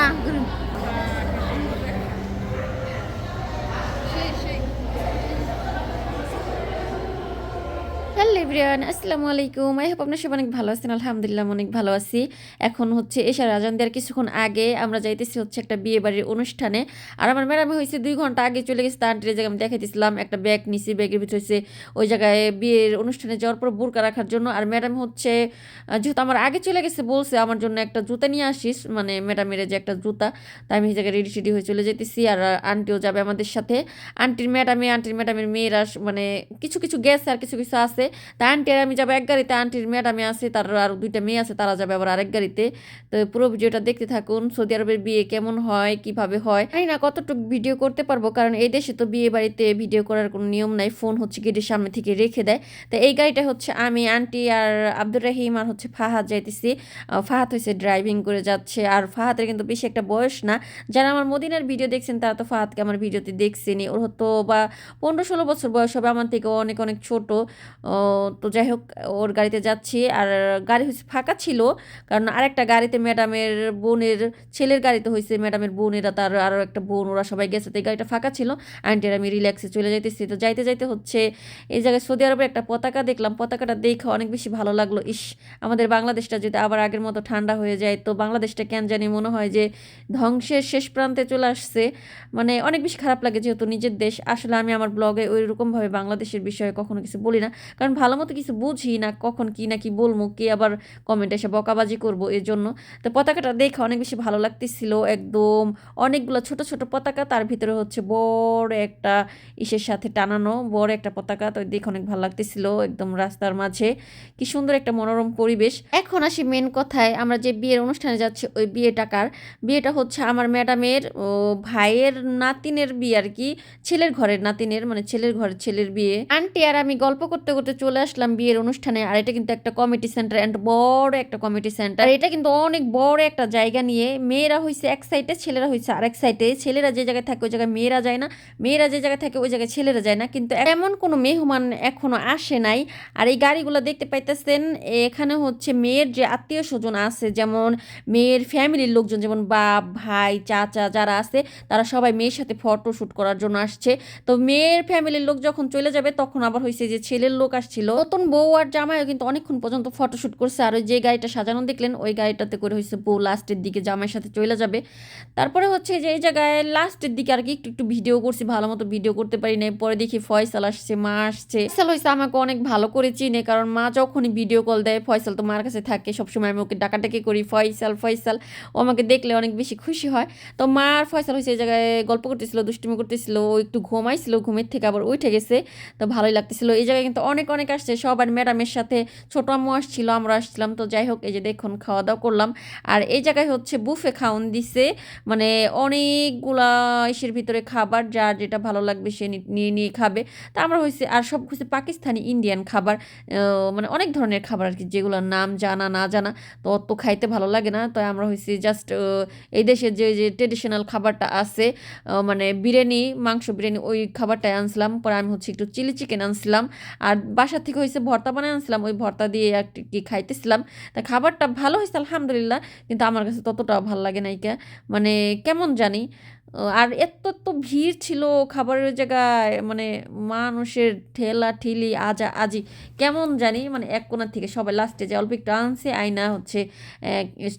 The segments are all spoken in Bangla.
না এভরিওয়ান, আসসালামু আলাইকুম। আই হোপ আপনার সব অনেক ভালো আছেন, আলহামদুলিল্লাহ অনেক ভালো আছি। এখন হচ্ছে এশার আজান দেওয়ার কিছুক্ষণ আগে আমরা যাইতেছি হচ্ছে একটা বিয়ে বাড়ির অনুষ্ঠানে। আর আমার ম্যাডাম হয়েছে দুই ঘণ্টা আগে চলে গেছে, তার আন্টির জায়গায় আমি দেখাইতেছিলাম, একটা ব্যাগ নিছি, ব্যাগের ভিতরে হচ্ছে ওই জায়গায় বিয়ের অনুষ্ঠানে যাওয়ার পর বোরকা রাখার জন্য। আর ম্যাডাম হচ্ছে যেহেতু আমার আগে চলে গেছে, বলছে আমার জন্য একটা জুতা নিয়ে আসিস মানে ম্যাডামের যে একটা জুতা, তাই আমি এই জায়গায় রেডি টেডি হয়ে চলে যেতেছি আর আন্টিও যাবে আমাদের সাথে। আন্টির ম্যাডামে, আন্টির ম্যাডামের মেয়েরা মানে কিছু কিছু গেছে আর কিছু কিছু আছে। তা আন্টি আর আমি যাব এক গাড়িতে, আন্টির ম্যাডামে আছে, তার আর দুইটা মেয়ে আছে, তারা যাবে আবার আরেক গাড়িতে। তো পুরো ভিডিওটা দেখতে থাকুন, সৌদি আরবের বিয়ে কেমন হয়, কীভাবে হয়। জানি না কতটুকু ভিডিও করতে পারব, কারণ এই দেশে তো বিয়ে বাড়িতে ভিডিও করার কোনো নিয়ম নাই, ফোন হচ্ছে গেটের সামনে থেকে রেখে দেয়। তো এই গাড়িটা হচ্ছে আমি, আন্টি আর আব্দুর রহিম আর হচ্ছে ফাহাদ যাইতেছি। ফাহাদ হচ্ছে ড্রাইভিং করে যাচ্ছে, আর ফাহাদের কিন্তু বেশি একটা বয়স না। যারা আমার মদিনার ভিডিও দেখছেন, তারা তো ফাহাদকে আমার ভিডিওতে দেখছেনি ওর হতো বা পনেরো ষোলো বছর বয়স হবে, আমার থেকে অনেক অনেক ছোট। তো যাই হোক, ওর গাড়িতে যাচ্ছি। আর গাড়ি হচ্ছে ফাঁকা ছিল, কারণ আরেকটা গাড়িতে ম্যাডামের বোনের ছেলের গাড়িতে হয়েছে ম্যাডামের বোনেরা তার আরও একটা বোন, ওরা সবাই গেছে, তো এই গাড়িটা ফাঁকা ছিল। আন্টির আমি রিল্যাক্সে চলে যাইতেছি। তো যাইতে যাইতে হচ্ছে, এই জায়গায় সৌদি আরবের একটা পতাকা দেখলাম। পতাকাটা দেখে অনেক বেশি ভালো লাগল। ইস, আমাদের বাংলাদেশটা যদি আবার আগের মতো ঠান্ডা হয়ে যায়, তো বাংলাদেশটা কেন জানি মনে হয় যে ধ্বংসের শেষ প্রান্তে চলে আসছে। মানে অনেক বেশি খারাপ লাগে যেহেতু নিজের দেশ। আসলে আমি আমার ব্লগে ওই রকমভাবে বাংলাদেশের বিষয়ে কখনো কিছু বলি না। কারণ ভালো মতো কিছু বুঝি না, কখন কি না কি বলব, কে আবার কমেন্টে এসে বকাবাজি করব এর জন্য তো পতাকাটা দেখে অনেক বেশি ভালো লাগতেছিল একদম। অনেকগুলো ছোট ছোট পতাকা, তার ভিতরে হচ্ছে বড় একটা ইসের সাথে টানানো, বড় একটা পতাকা, তো দেখে অনেক ভালো লাগতেছিল একদম রাস্তার মাঝে। কি সুন্দর একটা মনোরম পরিবেশ। এখন আসি মেন কথায়, আমরা যে বিয়ের অনুষ্ঠানে যাচ্ছি, ওই বিয়ে টাকার বিয়েটা হচ্ছে আমার ম্যাডামের ভাইয়ের নাতিনের বিয়ে আর কি, ছেলের ঘরের নাতিনের মানে ছেলের ঘরের ছেলের বিয়ে। আন্টি আর আমি গল্প করতে করতে চলে আসলাম বিয়ের অনুষ্ঠানে, আর এটা কিন্তু একটা কমিটি সেন্টার অ্যান্ড বড় একটা কমিটি সেন্টার আর এটা কিন্তু অনেক বড় একটা জায়গা নিয়ে মেয়েরা হয়েছে এক সাইডে ছেলেরা হয়েছে আরেক সাইডে ছেলেরা যে জায়গায় থাকে ওই জায়গায় মেয়েরা যায় না, মেয়েরা যে জায়গায় থাকে ওই জায়গায় ছেলেরা যায় না। কিন্তু এমন কোনো মেহমান এখনও আসে নাই। আর এই গাড়িগুলো দেখতে পাইতেছেন, এখানে হচ্ছে মেয়ের যে আত্মীয় স্বজন আছে, যেমন মেয়ের ফ্যামিলির লোকজন, যেমন বাপ, ভাই, চাচা যারা আছে, তারা সবাই মেয়ের সাথে ফটো শ্যুট করার জন্য আসছে। তো মেয়ের ফ্যামিলির লোক যখন চলে যাবে, তখন আবার হয়েছে যে ছেলের লোক আসছিল। নতুন বউ আর জামাইও কিন্তু অনেকক্ষণ পর্যন্ত ফটো শ্যুট করছে। আর ওই যে গাড়িটা সাজানো দেখলেন, ওই গাড়িটাতে করে হয়েছে বউ লাস্টের দিকে জামাইয়ের সাথে চলে যাবে। তারপরে হচ্ছে যে এই জায়গায় লাস্টের দিকে আর কি একটু একটু ভিডিও করছি, ভালো মতো ভিডিও করতে পারি নাই। পরে দেখি ফয়সাল আসছে, মা আসছে। ফয়সাল হয়েছে আমাকে অনেক ভালো করে চিনে, কারণ মা যখনই ভিডিও কল দেয়, ফয়সাল তো মার কাছে থাকে, সবসময় আমি ওকে ডাকাডাকি করি, ফয়সাল ফয়সাল। ও আমাকে দেখলে অনেক বেশি খুশি হয়। তো মা আর ফয়সাল হয়েছে এই জায়গায় গল্প করতেছিল, দুষ্টুমি করতেছিল, ও একটু ঘুমাইছিল, ঘুমের থেকে আবার উঠে গেছে। তো ভালোই লাগতেছিল। এই জায়গায় কিন্তু অনেক অনেক আসছে। সবার ম্যাডামের সাথে ছোট আম্মু আসছিল আমরা আসছিলাম। তো যাই হোক, এই যে দেখুন খাওয়া দাওয়া করলাম। আর এই জায়গায় হচ্ছে বুফে খাওয়ান দিছে। মানে অনেকগুলা ইসের ভিতরে খাবার, যার যেটা ভালো লাগবে সে নিয়ে নিয়ে খাবে। তা আমরা হয়েছে আর সব হচ্ছে পাকিস্তানি ইন্ডিয়ান খাবার। মানে অনেক ধরনের খাবার আর কি, যেগুলোর নাম জানা, না জানা। তো অত খাইতে ভালো লাগে না। তাই আমরা হয়েছে জাস্ট এই দেশের যে যে ট্রেডিশনাল খাবারটা আছে মানে বিরিয়ানি, মাংস বিরিয়ানি, ওই খাবারটাই আনছিলাম। পরে আমি হচ্ছে একটু চিলি চিকেন আনছিলাম। আর বাসা থেকে হয়েছে ভর্তা বানিয়ে আনছিলাম, ওই ভর্তা দিয়ে একটু কি খাইতেছিলাম। তা খাবারটা ভালো হয়েছে আলহামদুলিল্লাহ, কিন্তু আমার কাছে ততটাও ভালো লাগে নাই কে। মানে কেমন জানি আর এত তো ভিড় ছিল খাবারের জায়গায় মানে মানুষের ঠেলা ঠেলি, আজা, আজি, কেমন জানি মানে এক কোণা থেকে সবাই লাস্টে যে অল্প একটু আনছে আয়না হচ্ছে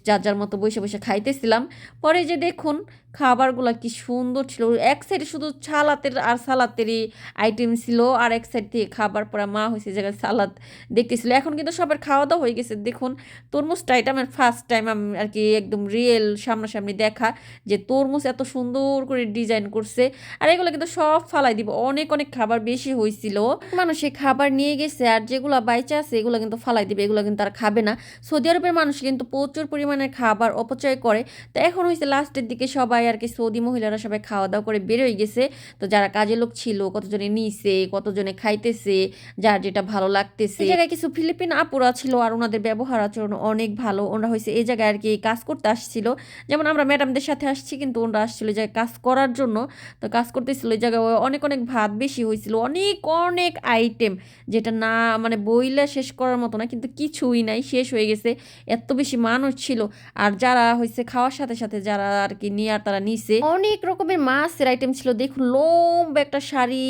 যার যার মতো বসে বসে খাইতেছিলাম। পরে যে দেখুন খাবারগুলা কি সুন্দর ছিল। এক সাইডে শুধু সালাতের আর সালাতেরই আইটেম ছিল, আর এক সাইড থেকে খাবার পরে মা হয়েছে জায়গায় সালাদ দেখতেছিল। এখন কিন্তু সবার খাওয়া দাওয়া হয়ে গেছে। দেখুন তরমুজটা এটা আমার ফার্স্ট টাইম আমি আর কি একদম রিয়েল সামনাসামনি দেখা যে তরমুজ এত সুন্দর করে ডিজাইন করছে। আর এগুলো কিন্তু সব ফালাই দিব। অনেক অনেক খাবার বেশি হয়েছিল মানুষ খাবার নিয়ে গেছে আর যেগুলো বাইচা আছে এগুলো কিন্তু ফালাই দিবে, এগুলো কিন্তু আর খাবে না। সৌদি আরবের মানুষ কিন্তু প্রচুর পরিমাণে খাবার অপচয় করে। তো এখন হয়েছে লাস্টের দিকে সবাই সবাই আর কি, সৌদি মহিলারা সবাই খাওয়া দাওয়া করে বেরোয় গেছে। তো যারা কাজের লোক ছিল, কতজনে নিছে, কতজনে খাইতেছে, যার যেটা ভালো লাগতেছে। জায়গায় কিছু ফিলিপিন আপুরা ছিল আর ওনাদের ব্যবহার আচরণ অনেক ভালো। ওনারা হয়েছে এই জায়গায় আর কি কাজ করতে আসছিল। যেমন আমরা ম্যাডামদের সাথে আসছি, কিন্তু ওনারা আসছিল এই জায়গায় কাজ করার জন্য। তো কাজ করতেছিল এই জায়গায় অনেক অনেক ভাত বেশি হয়েছিল অনেক অনেক আইটেম যেটা না মানে বইলে শেষ করার মতো না, কিন্তু কিছুই নাই, শেষ হয়ে গেছে। এত বেশি মানুষ ছিল। আর যারা হয়েছে খাওয়ার সাথে সাথে যারা আর কি নিয়ে তারা নিছে। অনেক রকমের মাছের আইটেম ছিল। দেখুন, লম্বা একটা শাড়ি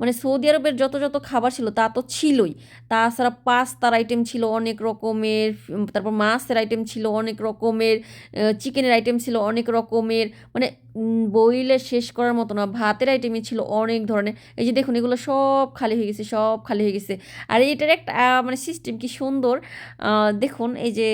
মানে সৌদি আরবের যত যত খাবার ছিল তা তো ছিলই। তাছাড়া পাস্তার আইটেম ছিল অনেক রকমের, তারপর মাছের আইটেম ছিল অনেক রকমের চিকেনের আইটেম ছিল অনেক রকমের। মানে বইলে শেষ করার মতো না, ভাতের আইটেমই ছিল অনেক ধরনের। এই যে দেখুন, এগুলো সব খালি হয়ে গেছে, সব খালি হয়ে গেছে। আর এটার একটা মানে সিস্টেম কি সুন্দর। দেখুন, এই যে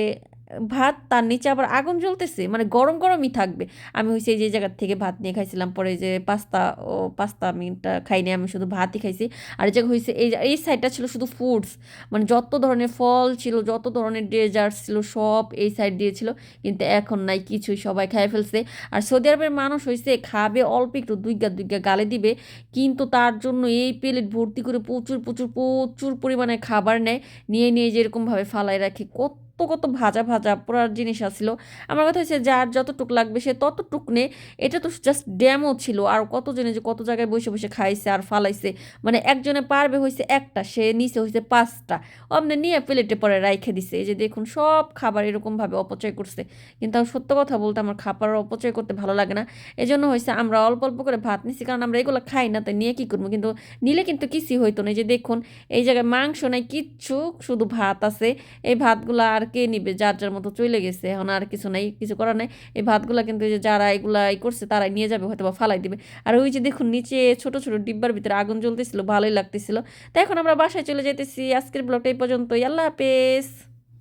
ভাত তার নিচে আবার আগুন জ্বলতেছে মানে গরম গরমই থাকবে। আমি হয়েছে যে জায়গার থেকে ভাত নিয়ে খাইছিলাম, পরে যে পাস্তা, ও পাস্তা আমি খাইনি আমি শুধু ভাতই খাইছি। আর জায়গা হয়েছে এই এই সাইডটা ছিল শুধু ফুডস মানে যত ধরনের ফল ছিল, যত ধরনের ডেজার্ট ছিল, সব এই সাইড দিয়েছিল কিন্তু এখন নাই, কিছুই, সবাই খাই ফেলছে। আর সৌদি আরবের মানুষ হয়েছে খাবে অল্প একটু, দুইগা দুইগা গালে দিবে, কিন্তু তার জন্য এই প্লেট ভর্তি করে প্রচুর প্রচুর প্রচুর পরিমাণে খাবার নেয়, নিয়ে নিয়ে যেরকমভাবে ফালাই রাখে, কত কত কত ভাজা ভাজা পুরার জিনিস আসছিল আমার কথা হচ্ছে যার যতটুক লাগবে সে ততটুক নে। এটা তো জাস্ট ড্যামও ছিল। আর কত জনে যে কত জায়গায় বসে বসে খাইছে আর ফালাইছে মানে একজনে পারবে হয়েছে একটা, সে নিচে হয়েছে পাঁচটা। অমনে নিয়ে প্লেটে পরে রাইখে দিছে। এই যে দেখুন, সব খাবার এরকমভাবে অপচয় করছে। কিন্তু আমি সত্য কথা বলতে আমার খাবার অপচয় করতে ভালো লাগে না। এই জন্য হয়েছে আমরা অল্প অল্প করে ভাত নিছি, কারণ আমরা এগুলো খাই না, তাই নিয়ে কী করব? কিন্তু নিলে কিন্তু কিছুই হইতো না। যে দেখুন, এই জায়গায় মাংস নাই, কিচ্ছু, শুধু ভাত আছে। এই ভাতগুলো আর কে নিবে? যার যার মতো চলে গেছে। এখন আর কিছু নাই, কিছু করার নাই। এই ভাতগুলো কিন্তু যে যারা এগুলা ই করছে, তারাই নিয়ে যাবে হয়তো বা ফালাই দিবে। আর ওই যে দেখুন, নিচে ছোট ছোট ডিব্বার ভিতরে আগুন জ্বলতেছিল, ভালোই লাগতেছিল। তো এখন আমরা বাসায় চলে যেতেছি আজকের ব্লগটা এই পর্যন্তই। আল্লাহ হাফেজ।